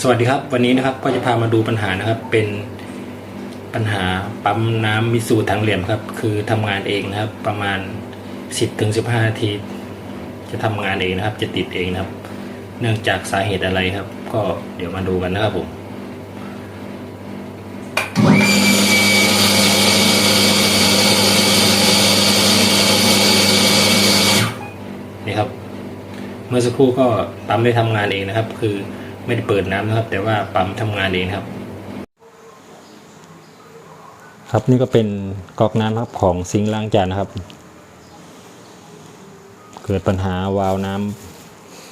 สวัสดีครับ วันนี้นะครับก็จะพามาดูปัญหานะครับ เป็นปัญหาปั๊มน้ำมิสูทางเหลี่ยมครับ คือทำงานเองนะครับ ประมาณ 10ถึง15นาที จะทำงานเองนะครับ จะติดเองนะครับ เนื่องจากสาเหตุอะไรครับ ก็เดี๋ยวมาดูกันนะครับผม ครับ เมื่อสักครู่ก็ปั๊มได้ทำงานเองนะครับ คือไม่ได้เปิดน้ำนะครับ แต่ว่าปั๊มทำงานเองครับ ครับนี่ก็เป็นก๊อกน้ำครับของซิงค์ล้างจานนะครับ เกิดปัญหาวาล์วน้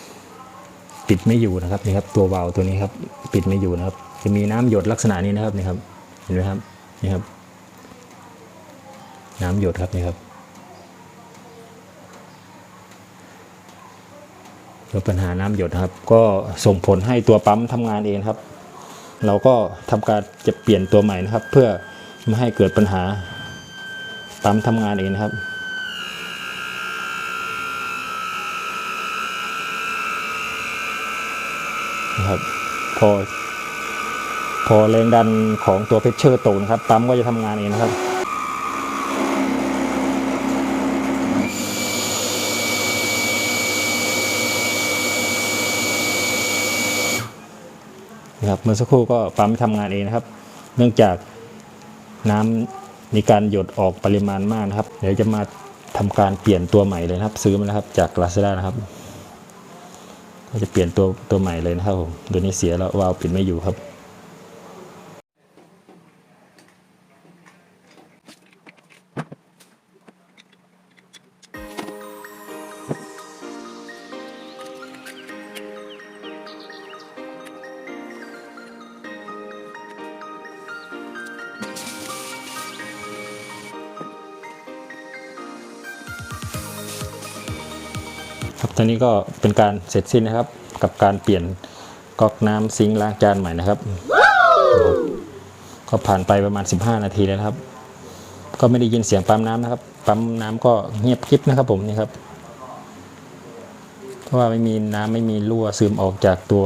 ำปิดไม่อยู่นะครับนี่ครับตัววาล์วตัวนี้ครับ ปิดไม่อยู่นะครับ จะมีน้ำหยดลักษณะนี้นะครับนี่ครับ เห็นไหมครับนี่ครับ น้ำหยดครับนี่ครับ เกิดปัญหาน้ำหยดครับ ก็ส่งผลให้ตัวปั๊มทำงานเองครับ เราก็ทำการจะเปลี่ยนตัวใหม่นะครับ เพื่อไม่ให้เกิดปัญหาปั๊มทำงานเองนะครับนะครับพอพอแรงดันของตัวเพชเชอร์ตกนะครับปั๊มก็จะทำงานเองนะครับ นะครับเมื่อสักครู่ก็ปั๊มทำงานเองนะครับ เนื่องจากน้ำมีการหยดออกปริมาณมากนะครับ เดี๋ยวจะมาทำการเปลี่ยนตัวใหม่เลยนะครับ ซื้อมาแล้วครับจาก Lazada นะครับ ก็จะเปลี่ยนตัวตัวใหม่เลยนะครับผมตัวนี้เสียแล้ววาล์วปิดไม่อยู่ครับ ครับตอนนี้ก็เป็นการเสร็จสิ้นนะครับ กับการเปลี่ยนก๊อกน้ำซิงค์ล้างจานใหม่นะครับ ก็ผ่านไปประมาณ 15 นาทีแล้วครับ ก็ไม่ได้ยินเสียงปั๊มน้ำนะครับ ปั๊มน้ำก็เงียบกริบนะครับผมนี่ครับ เพราะว่าไม่มีน้ำไม่มีรั่วซึมออกจากตัว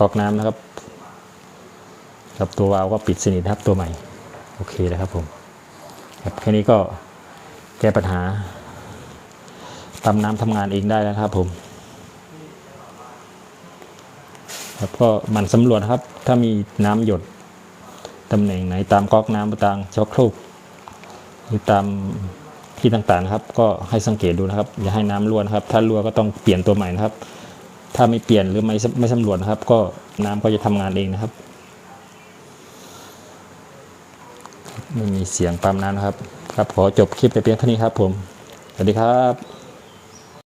ก๊อกน้ำนะครับครับตัววาล์วก็ปิดสนิทนะครับตัวใหม่ โอเคแล้วครับผมครับแค่นี้ก็แก้ปัญหา ตำน้ำทำงานเองได้แล้วครับผมครับก็หมันสำรวจครับ ถ้ามีน้ำหยดตำแหน่งไหนตามก๊อกน้ำตามช็อคครกหรือตามที่ต่างๆนะครับก็ให้สังเกตดูนะครับ อย่าให้น้ำรั่วนะครับ ถ้ารั่วก็ต้องเปลี่ยนตัวใหม่นะครับ ถ้าไม่เปลี่ยนหรือไม่ไม่สำรวจนะครับ ก็น้ำก็จะทำงานเองนะครับไม่มีเสียงปั๊มน้ำนะครับ ครับขอจบคลิปไปเพียงเท่านี้ครับผมสวัสดีครับ